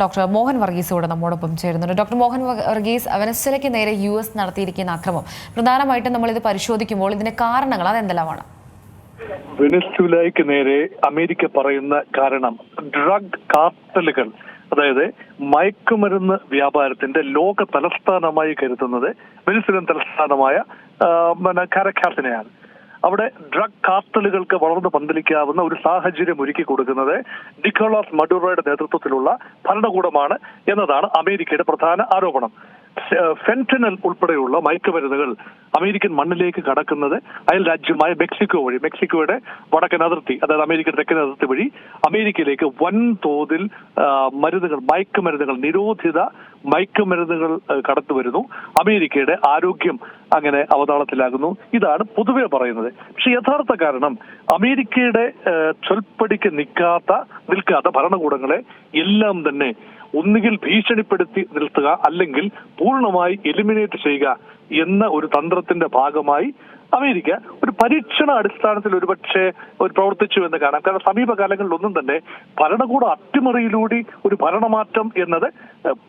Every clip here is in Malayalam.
ഡോക്ടർ മോഹൻ വർഗീസ് കൂടെ നമ്മോടൊപ്പം ചേരുന്നുണ്ട്. ഡോക്ടർ മോഹൻ വർഗീസ് വെനസ്വലയ്ക്ക് നേരെ യു എസ് നടത്തിയിരിക്കുന്ന അക്രമം. പ്രധാനമായിട്ടും നമ്മൾ ഇത് പരിശോധിക്കുമ്പോൾ ഇതിന്റെ കാരണങ്ങൾ അതെന്തെല്ലാമാണ്? വെനസ്വലയ്ക്ക് നേരെ അമേരിക്ക പറയുന്ന കാരണം ഡ്രഗ് കാർട്ടലുകൾ അതായത് മയക്കുമരുന്ന് വ്യാപാരത്തിന്റെ ലോക തലസ്ഥാനമായി കരുതുന്നത് വെനസ്വലൻ തലസ്ഥാനമായ കരക്കാസിനെയാണ് അവിടെ ഡ്രഗ് കാർട്ടലുകൾക്ക് വളർന്നു പന്തലിക്കാവുന്ന ഒരു സാഹചര്യം ഒരുക്കി കൊടുക്കുന്നത് നിക്കോളാസ് മഡുറോയുടെ നേതൃത്വത്തിലുള്ള ഭരണകൂടമാണ് എന്നതാണ് അമേരിക്കയുടെ പ്രധാന ആരോപണം. ഫെന്റനൽ ഉൾപ്പെടെയുള്ള മയക്കുമരുന്നുകൾ അമേരിക്കൻ മണ്ണിലേക്ക് കടക്കുന്നത് അയൽ രാജ്യമായ മെക്സിക്കോ വഴി മെക്സിക്കോയുടെ വടക്കൻ അതിർത്തി അതായത് അമേരിക്കൻ തെക്കൻ അതിർത്തി വഴി അമേരിക്കയിലേക്ക് വൻതോതിൽ മരുന്നുകൾ മയക്കുമരുന്നുകൾ നിരോധിത മയക്കുമരുന്നുകൾ കടത്തുവരുന്നു അമേരിക്കയുടെ ആരോഗ്യം അങ്ങനെ അവതാളത്തിലാകുന്നു. ഇതാണ് പൊതുവെ പറയുന്നത്. പക്ഷെ യഥാർത്ഥ കാരണം അമേരിക്കയുടെ ചൊൽപ്പടിക്ക് നിൽക്കാത്ത നിൽക്കാത്ത ഭരണകൂടങ്ങളെ എല്ലാം തന്നെ ഒന്നുകിൽ ഭീഷണിപ്പെടുത്തി നിർത്തുക അല്ലെങ്കിൽ പൂർണമായി എലിമിനേറ്റ് ചെയ്യുക എന്ന ഒരു തന്ത്രത്തിന്റെ ഭാഗമായി അമേരിക്ക ഒരു പരീക്ഷണ അടിസ്ഥാനത്തിൽ ഒരുപക്ഷെ ഒരു പ്രവർത്തിച്ചു എന്ന് കാണാം. കാരണം സമീപകാലങ്ങളിലൊന്നും തന്നെ ഭരണകൂട അട്ടിമറിയിലൂടെ ഒരു ഭരണമാറ്റം എന്നത്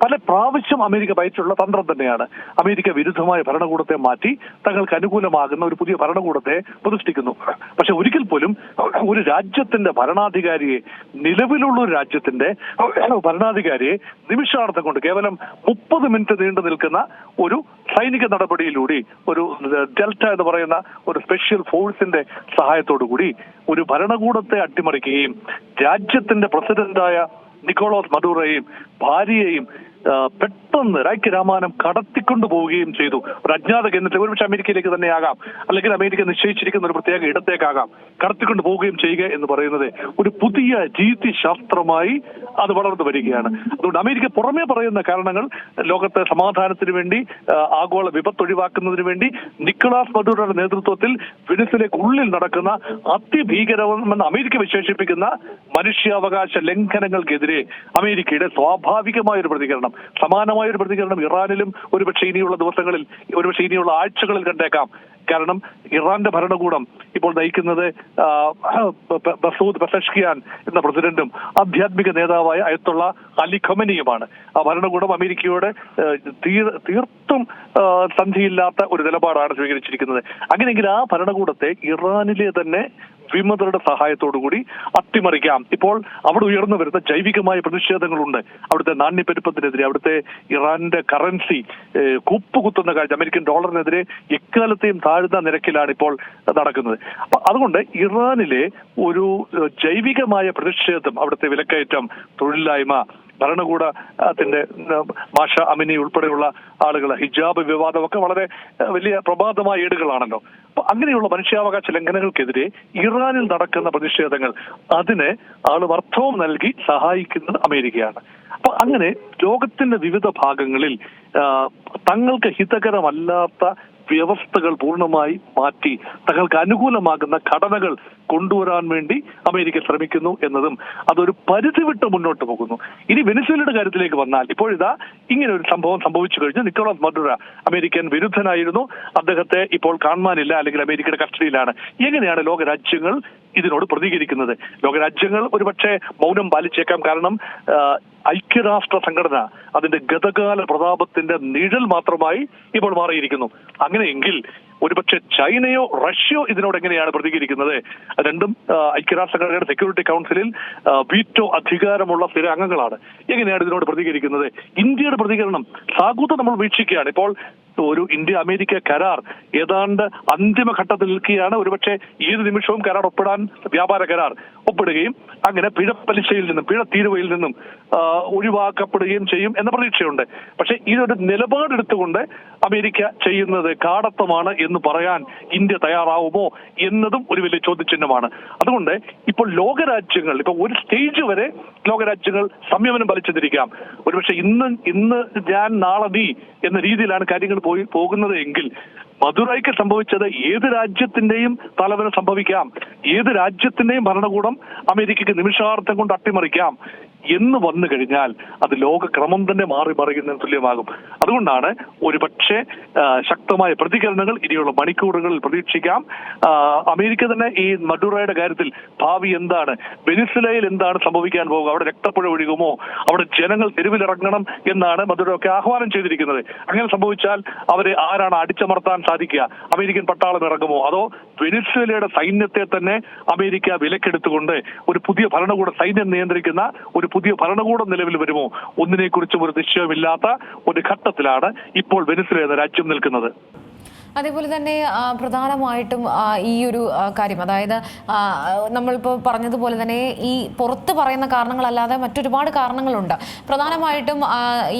പല പ്രാവശ്യം അമേരിക്ക പയറ്റുള്ള തന്ത്രം തന്നെയാണ്. അമേരിക്ക വിരുദ്ധമായ ഭരണകൂടത്തെ മാറ്റി തങ്ങൾക്ക് അനുകൂലമാകുന്ന ഒരു പുതിയ ഭരണകൂടത്തെ പ്രതിഷ്ഠിക്കുന്നു. പക്ഷെ ഒരിക്കൽ പോലും ഒരു രാജ്യത്തിന്റെ ഭരണാധികാരിയെ നിലവിലുള്ള ഒരു രാജ്യത്തിന്റെ ഭരണാധികാരിയെ നിമിഷാർത്ഥം കൊണ്ട് കേവലം മുപ്പത് മിനിറ്റ് നീണ്ടു നിൽക്കുന്ന ഒരു സൈനിക നടപടിയിലൂടെ ഒരു ഡെൽറ്റ എന്ന് പറയുന്ന ഒരു സ്പെഷ്യൽ ഫോഴ്സിന്റെ സഹായത്തോടു കൂടി ഒരു ഭരണകൂടത്തെ അട്ടിമറിക്കുകയും രാജ്യത്തിന്റെ പ്രസിഡന്റായ നിക്കോളോസ് മഡൂറയെയും ഭാര്യയെയും പെട്ടെന്ന് രാജ്യ രാമാനം കടത്തിക്കൊണ്ടു പോവുകയും ചെയ്തു. ഒരു അജ്ഞാത കേന്ദ്രത്തിൽ ഒരുപക്ഷെ അമേരിക്കയിലേക്ക് തന്നെയാകാം. അല്ലെങ്കിൽ അമേരിക്ക നിശ്ചയിച്ചിരിക്കുന്ന ഒരു പ്രത്യേക ഇടത്തേക്കാകാം. കടത്തിക്കൊണ്ടു പോവുകയും ചെയ്യുക എന്ന് പറയുന്നത് ഒരു പുതിയ രീതി ശാസ്ത്രമായി അത് വളർന്നു വരികയാണ്. അതുകൊണ്ട് അമേരിക്ക പുറമേ പറയുന്ന കാരണങ്ങൾ ലോകത്തെ സമാധാനത്തിന് വേണ്ടി ആഗോള വിപത്ത് ഒഴിവാക്കുന്നതിന് വേണ്ടി നിക്കോളാസ് മധുരയുടെ നേതൃത്വത്തിൽ വെനിസിലേക്ക് ഉള്ളിൽ നടക്കുന്ന അതിഭീകരമെന്ന് അമേരിക്ക വിശേഷിപ്പിക്കുന്ന മനുഷ്യാവകാശ ലംഘനങ്ങൾക്കെതിരെ അമേരിക്കയുടെ സ്വാഭാവികമായ ഒരു പ്രതികരണം സമാനമായ ഒരു പ്രതികരണം ഇറാനിലും ഒരുപക്ഷെ ഇനിയുള്ള ദിവസങ്ങളിൽ ഒരുപക്ഷെ ഇനിയുള്ള ആഴ്ചകളിൽ കണ്ടേക്കാം. കാരണം ഇറാന്റെ ഭരണകൂടം ഇപ്പോൾ നയിക്കുന്നത് ബസൂദ് പെസഷ്കിയാൻ എന്ന പ്രസിഡന്റും ആധ്യാത്മിക നേതാവായ അയത്തുള്ള അലി ഖമനിയുമാണ്. ആ ഭരണകൂടം അമേരിക്കയോട് തീർത്തും സന്ധിയില്ലാത്ത ഒരു നിലപാടാണ് സ്വീകരിച്ചിരിക്കുന്നത്. അങ്ങനെയെങ്കിൽ ആ ഭരണകൂടത്തെ ഇറാനിലെ തന്നെ വിമതരുടെ സഹായത്തോടുകൂടി അട്ടിമറിക്കാം. ഇപ്പോൾ അവിടെ ഉയർന്നു വരുന്ന ജൈവികമായ പ്രതിഷേധങ്ങളുണ്ട്. അവിടുത്തെ നാണ്യപ്പെരുപ്പത്തിനെതിരെ അവിടുത്തെ ഇറാന്റെ കറൻസി കൂപ്പുകുത്തുന്ന കാഴ്ച അമേരിക്കൻ ഡോളറിനെതിരെ എക്കാലത്തെയും താഴ്ന്ന നിരക്കിലാണ് ഇപ്പോൾ നടക്കുന്നത്. അപ്പൊ അതുകൊണ്ട് ഇറാനിലെ ഒരു ജൈവികമായ പ്രതിഷേധം അവിടുത്തെ വിലക്കയറ്റം തൊഴിലില്ലായ്മ ഭരണകൂടത്തിന്റെ മാഷ അമിനി ഉൾപ്പെടെയുള്ള ആളുകൾ ഹിജാബ് വിവാദമൊക്കെ വളരെ വലിയ പ്രഭാതമായ ഏടുകളാണല്ലോ. അപ്പൊ അങ്ങനെയുള്ള മനുഷ്യാവകാശ ലംഘനങ്ങൾക്കെതിരെ ഇറാനിൽ നടക്കുന്ന പ്രതിഷേധങ്ങൾ അതിന് ആൾ അർത്ഥവും നൽകി സഹായിക്കുന്നത് അമേരിക്കയാണ്. അപ്പൊ അങ്ങനെ ലോകത്തിന്റെ വിവിധ ഭാഗങ്ങളിൽ തങ്ങൾക്ക് ഹിതകരമല്ലാത്ത വ്യവസ്ഥകൾ പൂർണമായി മാറ്റി തങ്ങൾക്ക് അനുകൂലമാകുന്ന ഘടനകൾ കൊണ്ടുവരാൻ വേണ്ടി അമേരിക്ക ശ്രമിക്കുന്നു എന്നതും അതൊരു പരിധി വിട്ട് മുന്നോട്ട് പോകുന്നു. ഇനി വെനിസ്വേലയുടെ കാര്യത്തിലേക്ക് വന്നാൽ ഇപ്പോഴിതാ ഇങ്ങനെ ഒരു സംഭവം സംഭവിച്ചു കഴിഞ്ഞു. നിക്കോളാസ് മഡുര അമേരിക്കൻ വിരുദ്ധനായിരുന്നു. അദ്ദേഹത്തെ ഇപ്പോൾ കാണുവാനില്ല അല്ലെങ്കിൽ അമേരിക്കയുടെ കസ്റ്റഡിയിലാണ്. എങ്ങനെയാണ് ലോകരാജ്യങ്ങൾ ഇതിനോട് പ്രതികരിക്കുന്നത്? ലോകരാജ്യങ്ങൾ ഒരുപക്ഷെ മൗനം പാലിച്ചേക്കാം. കാരണം ഐക്യരാഷ്ട്ര സംഘടന അതിന്റെ ഗതകാല പ്രതാപത്തിന്റെ നിഴൽ മാത്രമായി ഇപ്പോൾ മാറിയിരിക്കുന്നു. അങ്ങനെയെങ്കിൽ ഒരുപക്ഷെ ചൈനയോ റഷ്യയോ ഇതിനോട് എങ്ങനെയാണ് പ്രതികരിക്കുന്നത്? രണ്ടും ആ, ഐക്യരാഷ്ട്ര സെക്യൂരിറ്റി കൗൺസിലിൽ വീറ്റോ അധികാരമുള്ള സ്ഥിര അംഗങ്ങളാണ്. എങ്ങനെയാണ് ഇതിനോട് പ്രതികരിക്കുന്നത്? ഇന്ത്യയുടെ പ്രതികരണം സാഗൂത നമ്മൾ വീക്ഷിക്കുകയാണ്. ഇപ്പോൾ ഒരു ഇന്ത്യ അമേരിക്ക കരാർ ഏതാണ്ട് അന്തിമഘട്ടത്തിൽ നിൽക്കുകയാണ്. ഒരുപക്ഷെ ഏത് നിമിഷവും കരാർ ഒപ്പിടാൻ വ്യാപാര കരാർ ഒപ്പിടുകയും അങ്ങനെ പിഴ പലിശയിൽ നിന്നും പിഴ തീരുവയിൽ നിന്നും ഒഴിവാക്കപ്പെടുകയും ചെയ്യും എന്ന പ്രതീക്ഷയുണ്ട്. പക്ഷെ ഇതൊരു നിലപാടെടുത്തുകൊണ്ട് അമേരിക്ക ചെയ്യുന്നത് കാടത്തമാണ് എന്ന് പറയാൻ ഇന്ത്യ തയ്യാറാവുമോ എന്നതും ഒരു വലിയ ചോദ്യചിഹ്നമാണ്. അതുകൊണ്ട് ഇപ്പോൾ ലോകരാജ്യങ്ങൾ ഇപ്പൊ ഒരു സ്റ്റേജ് വരെ ലോകരാജ്യങ്ങൾ സംയമനം പാലിച്ചെന്നിരിക്കാം ഒരുപക്ഷെ ഇന്ന് ഇന്ന് ഞാൻ നാളെ നീ എന്ന രീതിയിലാണ് കാര്യങ്ങൾ പോയി പോകുന്നത് എങ്കിൽ മധുരയ്ക്ക് സംഭവിച്ചത് ഏത് രാജ്യത്തിന്റെയും തലവന് സംഭവിക്കാം. ഏത് രാജ്യത്തിന്റെയും ഭരണകൂടം അമേരിക്കയ്ക്ക് നിമിഷാർത്ഥം കൊണ്ട് അട്ടിമറിക്കാം. എന്ന് വന്നു കഴിഞ്ഞാൽ അത് ലോകക്രമം തന്നെ മാറി മറിയുന്നതിന് തുല്യമാകും. അതുകൊണ്ടാണ് ഒരു പക്ഷേ ശക്തമായ പ്രതികരണങ്ങൾ ഇനിയുള്ള മണിക്കൂറുകളിൽ പ്രതീക്ഷിക്കാം. അമേരിക്ക തന്നെ ഈ മഡുറയുടെ കാര്യത്തിൽ ഭാവി എന്താണ്? വെനിസുലയിൽ എന്താണ് സംഭവിക്കാൻ പോകുക? അവിടെ രക്തപ്പുഴ ഒഴുകുമോ? അവിടെ ജനങ്ങൾ തെരുവിലിറങ്ങണം എന്നാണ് മധുരയൊക്കെ ആഹ്വാനം ചെയ്തിരിക്കുന്നത്. അങ്ങനെ സംഭവിച്ചാൽ അവരെ ആരാണ് അടിച്ചമർത്താൻ സാധിക്കുക. അമേരിക്കൻ പട്ടാളം ഇറങ്ങുമോ? അതോ വെനിസ്വേലയുടെ സൈന്യത്തെ തന്നെ അമേരിക്ക വിലക്കെടുത്തുകൊണ്ട് ഒരു പുതിയ ഭരണകൂടം സൈന്യം നിയന്ത്രിക്കുന്ന ഒരു പുതിയ ഭരണകൂടം നിലവിൽ വരുമോ? ഒന്നിനെ കുറിച്ചും ഒരു നിശ്ചയമില്ലാത്ത ഒരു ഘട്ടത്തിലാണ് ഇപ്പോൾ വെനിസ്വേല എന്ന രാജ്യം നിൽക്കുന്നത്. അതേപോലെ തന്നെ പ്രധാനമായിട്ടും ഈ ഒരു കാര്യം. അതായത് നമ്മളിപ്പോൾ പറഞ്ഞതുപോലെ തന്നെ ഈ പുറത്ത് പറയുന്ന കാരണങ്ങളല്ലാതെ മറ്റൊരുപാട് കാരണങ്ങളുണ്ട്. പ്രധാനമായിട്ടും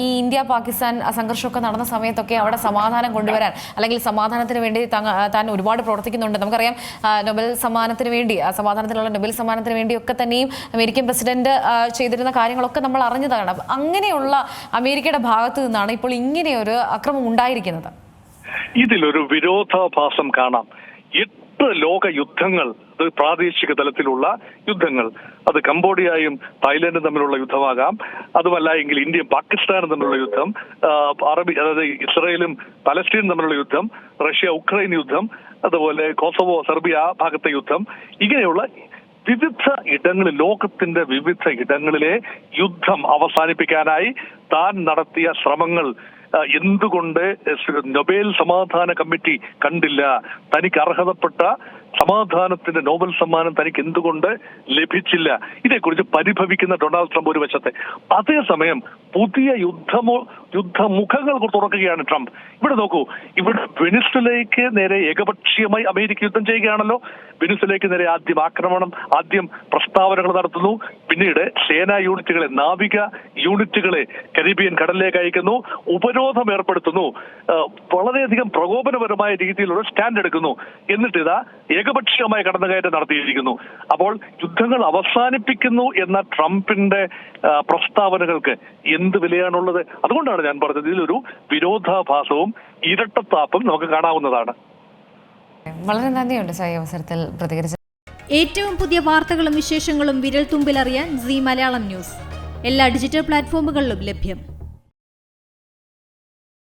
ഈ ഇന്ത്യ പാകിസ്ഥാൻ സംഘർഷമൊക്കെ നടന്ന സമയത്തൊക്കെ അവിടെ സമാധാനം കൊണ്ടുവരാൻ അല്ലെങ്കിൽ സമാധാനത്തിന് വേണ്ടി താൻ ഒരുപാട് പ്രവർത്തിക്കുന്നുണ്ട്. നമുക്കറിയാം നൊബൽ സമ്മാനത്തിന് വേണ്ടി സമാധാനത്തിനുള്ള നൊബൽ സമ്മാനത്തിന് വേണ്ടിയൊക്കെ തന്നെയും അമേരിക്കൻ പ്രസിഡന്റ് ചെയ്തിരുന്ന കാര്യങ്ങളൊക്കെ നമ്മൾ അറിഞ്ഞതാണ്. അങ്ങനെയുള്ള അമേരിക്കയുടെ ഭാഗത്തു നിന്നാണ് ഇപ്പോൾ ഇങ്ങനെയൊരു അക്രമം ഉണ്ടായിരിക്കുന്നത്. ഇതിലൊരു വിരോധാഭാസം കാണാം. എട്ട് ലോക യുദ്ധങ്ങൾ അത് പ്രാദേശിക തലത്തിലുള്ള യുദ്ധങ്ങൾ. അത് കംബോഡിയയും തായ്ലൻഡും തമ്മിലുള്ള യുദ്ധമാകാം. അതുമല്ല എങ്കിൽ ഇന്ത്യയും പാകിസ്ഥാനും തമ്മിലുള്ള യുദ്ധം അറബി അതായത് ഇസ്രയേലും പലസ്തീനും തമ്മിലുള്ള യുദ്ധം റഷ്യ ഉക്രൈൻ യുദ്ധം അതുപോലെ കോസവോ സെർബിയ ഭാഗത്തെ യുദ്ധം. ഇങ്ങനെയുള്ള വിവിധ ഇടങ്ങളിൽ ലോകത്തിന്റെ വിവിധ ഇടങ്ങളിലെ യുദ്ധം അവസാനിപ്പിക്കാനായി താൻ നടത്തിയ ശ്രമങ്ങൾ എന്തുകൊണ്ട് നൊബേൽ സമാധാന കമ്മിറ്റി കണ്ടില്ല? തനിക്ക് അർഹതപ്പെട്ട സമാധാനത്തിന്റെ നോബൽ സമ്മാനം തനിക്ക് എന്തുകൊണ്ട് ലഭിച്ചില്ല? ഇതേക്കുറിച്ച് പരിഭവിക്കുന്ന ഡൊണാൾഡ് ട്രംപ് ഒരു വശത്തെ. അതേസമയം പുതിയ യുദ്ധമോ യുദ്ധമുഖങ്ങൾ തുറക്കുകയാണ് ട്രംപ്. ഇവിടെ നോക്കൂ ഇവിടെ വെനിസ്വലയ്ക്ക് നേരെ ഏകപക്ഷീയമായി അമേരിക്ക യുദ്ധം ചെയ്യുകയാണല്ലോ. വെനിസ്വലയ്ക്ക് നേരെ ആദ്യം ആക്രമണം ആദ്യം പ്രസ്താവനകൾ നടത്തുന്നു. പിന്നീട് സേനാ യൂണിറ്റുകളെ നാവിക യൂണിറ്റുകളെ കരീബിയൻ കടലിലേക്ക് അയക്കുന്നു. ഉപരോധം ഏർപ്പെടുത്തുന്നു. വളരെയധികം പ്രകോപനപരമായ രീതിയിലുള്ള സ്റ്റാൻഡ് എടുക്കുന്നു. എന്നിട്ട് ഇതാ ഏകപക്ഷീയമായ കടന്നുകയറ്റം നടത്തിയിരിക്കുന്നു. അപ്പോൾ യുദ്ധങ്ങൾ അവസാനിപ്പിക്കുന്നു എന്ന ട്രംപിന്റെ പ്രസ്താവനകൾക്ക് എന്ത് വിലയാണുള്ളത്? അതുകൊണ്ടാണ് ഞാൻ പറഞ്ഞത്. ഇതിലൊരു വിരോധാഭാസവും ഇരട്ടത്താപ്പും നമുക്ക് കാണാവുന്നതാണ്. വളരെ നന്ദിയുണ്ട് സായി ഈ അവസരത്തിൽ പ്രതികരിച്ച ഏറ്റവും പുതിയ വാർത്തകളും വിശേഷങ്ങളും വിരൽ തുമ്പിലറിയാൻ സി മലയാളം ന്യൂസ്. എല്ലാ ഡിജിറ്റൽ പ്ലാറ്റ്ഫോമുകളിലും ലഭ്യം.